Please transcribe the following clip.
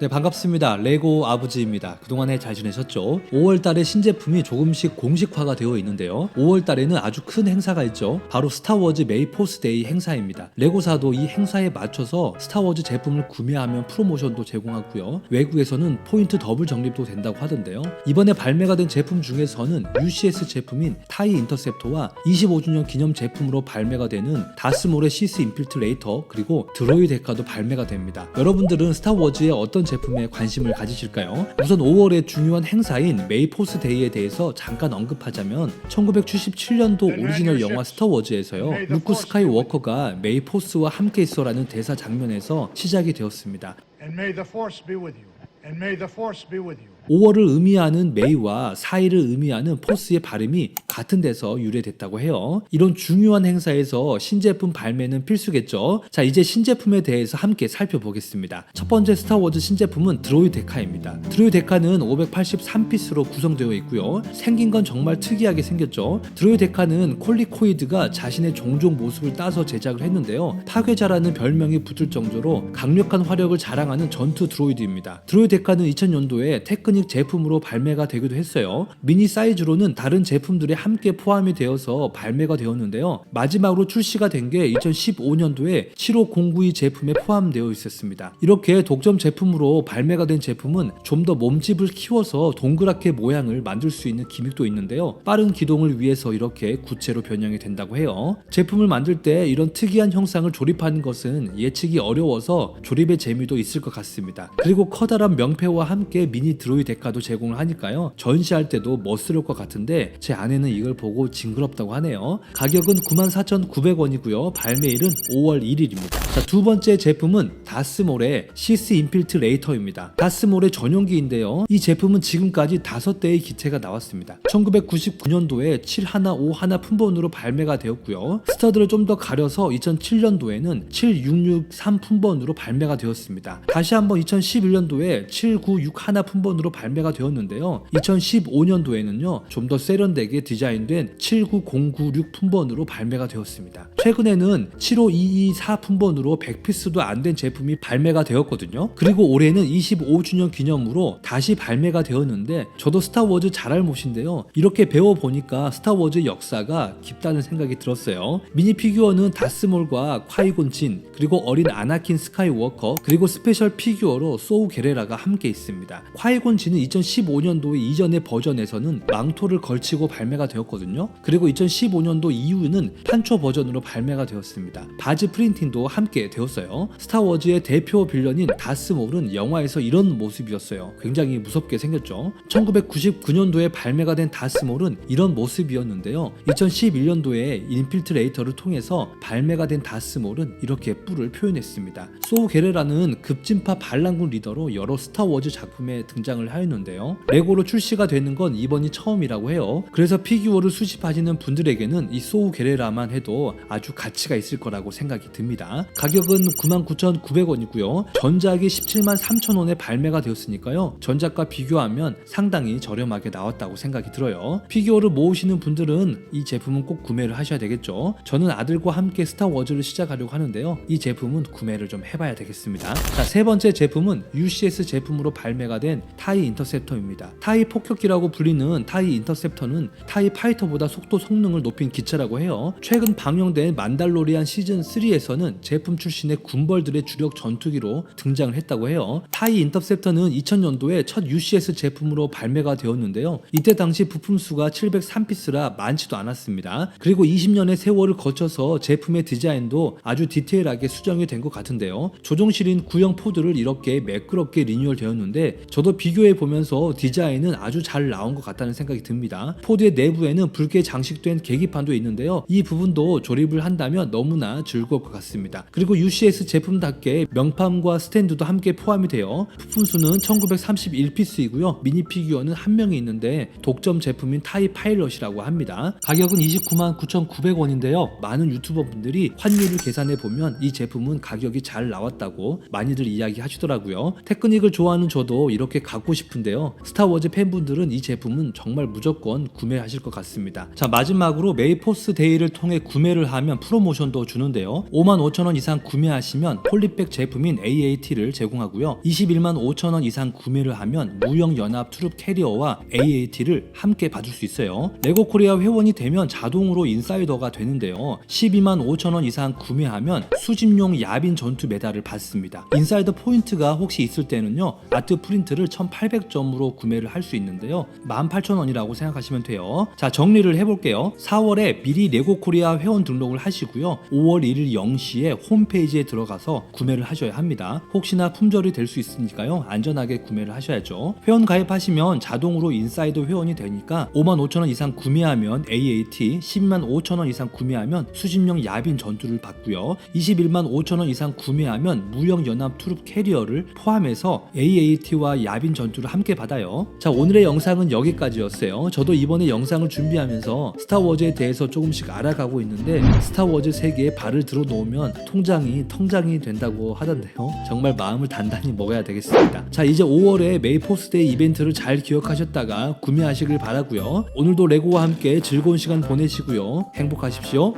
네 반갑습니다. 레고 아버지입니다. 그동안에 잘 지내셨죠? 5월 달에 신제품이 조금씩 공식화가 되어 있는데요. 5월 달에는 아주 큰 행사가 있죠. 바로 스타워즈 메이포스 데이 행사입니다. 레고사도 이 행사에 맞춰서 스타워즈 제품을 구매하면 프로모션도 제공하고요. 외국에서는 포인트 더블 적립도 된다고 하던데요. 이번에 발매가 된 제품 중에서는 UCS 제품인 타이 인터셉터와 25주년 기념 제품으로 발매가 되는 다스몰의 시스 인필트레이터 그리고 드로이 데카도 발매가 됩니다. 여러분들은 스타워즈의 어떤 제품에 관심을 가지실까요? 우선 5월의 중요한 행사인 메이포스 데이에 대해서 잠깐 언급하자면 1977년도 오리지널 영화 스타워즈에서요 루크 스카이워커가 메이포스와 함께 있어라는 대사 장면에서 시작이 되었습니다. And may the force be with you. And may the force be with you. 5월을 의미하는 메이와 4일을 의미하는 포스의 발음이 같은 데서 유래됐다고 해요. 이런 중요한 행사에서 신제품 발매는 필수겠죠. 자, 이제 신제품에 대해서 함께 살펴보겠습니다. 첫 번째 스타워즈 신제품은 드로이 데카입니다. 드로이 데카는 583피스로 구성되어 있고요. 생긴 건 정말 특이하게 생겼죠. 드로이 데카는 콜리코이드가 자신의 종종 모습을 따서 제작을 했는데요. 파괴자라는 별명이 붙을 정도로 강력한 화력을 자랑하는 전투 드로이드입니다. 드로이 데카는 2000년도에 테크 닉 제품으로 발매가 되기도 했어요. 미니 사이즈로는 다른 제품들에 함께 포함이 되어서 발매가 되었는데요. 마지막으로 출시가 된 게 2015년도에 75092 제품에 포함되어 있었습니다. 이렇게 독점 제품으로 발매가 된 제품은 좀 더 몸집을 키워서 동그랗게 모양을 만들 수 있는 기믹도 있는데요. 빠른 기동을 위해서 이렇게 구체로 변형이 된다고 해요. 제품을 만들 때 이런 특이한 형상을 조립하는 것은 예측이 어려워서 조립의 재미도 있을 것 같습니다. 그리고 커다란 명패와 함께 미니 드로이 데카도 제공을 하니까요. 전시할 때도 멋스러울 것 같은데 제 아내는 이걸 보고 징그럽다고 하네요. 가격은 94,900원이고요. 발매일은 5월 1일입니다. 자, 두 번째 제품은 다스몰의 시스 인필트 레이터입니다. 다스몰의 전용기인데요. 이 제품은 지금까지 5대의 기체가 나왔습니다. 1999년도에 71, 51 품번으로 발매가 되었고요. 스터드를 좀 더 가려서 2007년도에는 7663 품번으로 발매가 되었습니다. 다시 한번 2011년도에 7961 품번으로 발매가 되었는데요. 2015년도에는요. 좀 더 세련되게 디자인된 79096 품번으로 발매가 되었습니다. 최근에는 75224 품번으로 100피스도 안 된 제품이 발매가 되었거든요. 그리고 올해는 25주년 기념으로 다시 발매가 되었는데 저도 스타워즈 잘 알 못인데요. 이렇게 배워보니까 스타워즈 역사가 깊다는 생각이 들었어요. 미니 피규어는 다스몰과 콰이곤 진 그리고 어린 아나킨 스카이워커 그리고 스페셜 피규어로 소우 게레라가 함께 있습니다. 콰이곤 진은 2015년도 이전의 버전에서는 망토를 걸치고 발매가 되었거든요. 그리고 2015년도 이후는 판초 버전으로 발매가 되었습니다. 바지 프린팅도 함께 되었어요. 스타워즈의 대표 빌런인 다스 몰은 영화에서 이런 모습이었어요. 굉장히 무섭게 생겼죠. 1999년도에 발매가 된 다스 몰은 이런 모습이었는데요. 2011년도에 인필트레이터를 통해서 발매가 된 다스 몰은 이렇게 뿔을 표현했습니다. 소우 게레라는 급진파 반란군 리더로 여러 스타워즈 작품에 등장을 하였는데요. 레고로 출시가 되는 건 이번이 처음이라고 해요. 그래서 피규어를 수집하시는 분들에게는 이 소우 게레라만 해도 아주 가치가 있을 거라고 생각이 듭니다. 가격은 99,900원이고요. 전작이 17만 3천원에 발매가 되었으니까요. 전작과 비교하면 상당히 저렴하게 나왔다고 생각이 들어요. 피규어를 모으시는 분들은 이 제품은 꼭 구매를 하셔야 되겠죠. 저는 아들과 함께 스타워즈를 시작하려고 하는데요. 이 제품은 구매를 좀 해봐야 되겠습니다. 자, 세 번째 제품은 UCS 제품으로 발매가 된 타이 인터셉터입니다. 타이 폭격기라고 불리는 타이 인터셉터는 타이 파이터보다 속도 성능을 높인 기체라고 해요. 최근 방영된 만달로리안 시즌 3에서는 제품 출신의 군벌들의 주력 전투기로 등장을 했다고 해요. 타이 인터셉터는 2000년도에 첫 UCS 제품으로 발매가 되었는데요. 이때 당시 부품 수가 703피스라 많지도 않았습니다. 그리고 20년의 세월을 거쳐서 제품의 디자인도 아주 디테일하게 수정이 된 것 같은데요. 조종실인 구형 포드를 이렇게 매끄럽게 리뉴얼 되었는데 저도 비교해 보면서 디자인은 아주 잘 나온 것 같다는 생각이 듭니다. 포드의 내부에는 붉게 장식된 계기판도 있는데요. 이 부분도 조립을 한다면 너무나 즐거울 것 같습니다. 그리고 UCS 제품답게 명판과 스탠드도 함께 포함이 되어 부품 수는 1931피스이고요. 미니 피규어는 한 명이 있는데 독점 제품인 타이 파일럿이라고 합니다. 가격은 29만 9,900원인데요. 많은 유튜버 분들이 환율을 계산해 보면 이 제품은 가격이 잘 나왔다고 많이들 이야기하시더라고요. 테크닉을 좋아하는 저도 이렇게 갖고 싶은데요. 스타워즈 팬분들은 이 제품은 정말 무조건 구매하실 것 같습니다. 자 마지막으로 메이포스 데이를 통해 구매를 하면 하면 프로모션도 주는데요. 55,000원 이상 구매하시면 폴리백 제품인 AAT를 제공하고요. 21만 5천 원 이상 구매를 하면 무형 연합 트룹 캐리어와 AAT를 함께 받을 수 있어요. 레고 코리아 회원이 되면 자동으로 인사이더가 되는데요. 12만 5천 원 이상 구매하면 수집용 야빈 전투 메달을 받습니다. 인사이더 포인트가 혹시 있을 때는요. 아트 프린트를 1800점으로 구매를 할 수 있는데요. 18,000원이라고 생각하시면 돼요. 자, 정리를 해볼게요. 4월에 미리 레고 코리아 회원 등록을 하시고요. 5월 1일 0시에 홈페이지에 들어가서 구매를 하셔야 합니다. 혹시나 품절이 될 수 있으니까요. 안전하게 구매를 하셔야죠. 회원 가입하시면 자동으로 인사이더 회원이 되니까 55,000원 이상 구매하면 AAT, 12만 5천원 이상 구매하면 수집용 야빈 전투를 받고요. 21만 5천원 이상 구매하면 무형 연합 트룹 캐리어를 포함해서 AAT와 야빈 전투를 함께 받아요. 자, 오늘의 영상은 여기까지였어요. 저도 이번에 영상을 준비하면서 스타워즈에 대해서 조금씩 알아가고 있는데 스타워즈 세계에 발을 들어 놓으면 통장이 통장이 된다고 하던데요. 정말 마음을 단단히 먹어야 되겠습니다. 자, 이제 5월에 메이포스데이 이벤트를 잘 기억하셨다가 구매하시길 바라고요. 오늘도 레고와 함께 즐거운 시간 보내시고요. 행복하십시오.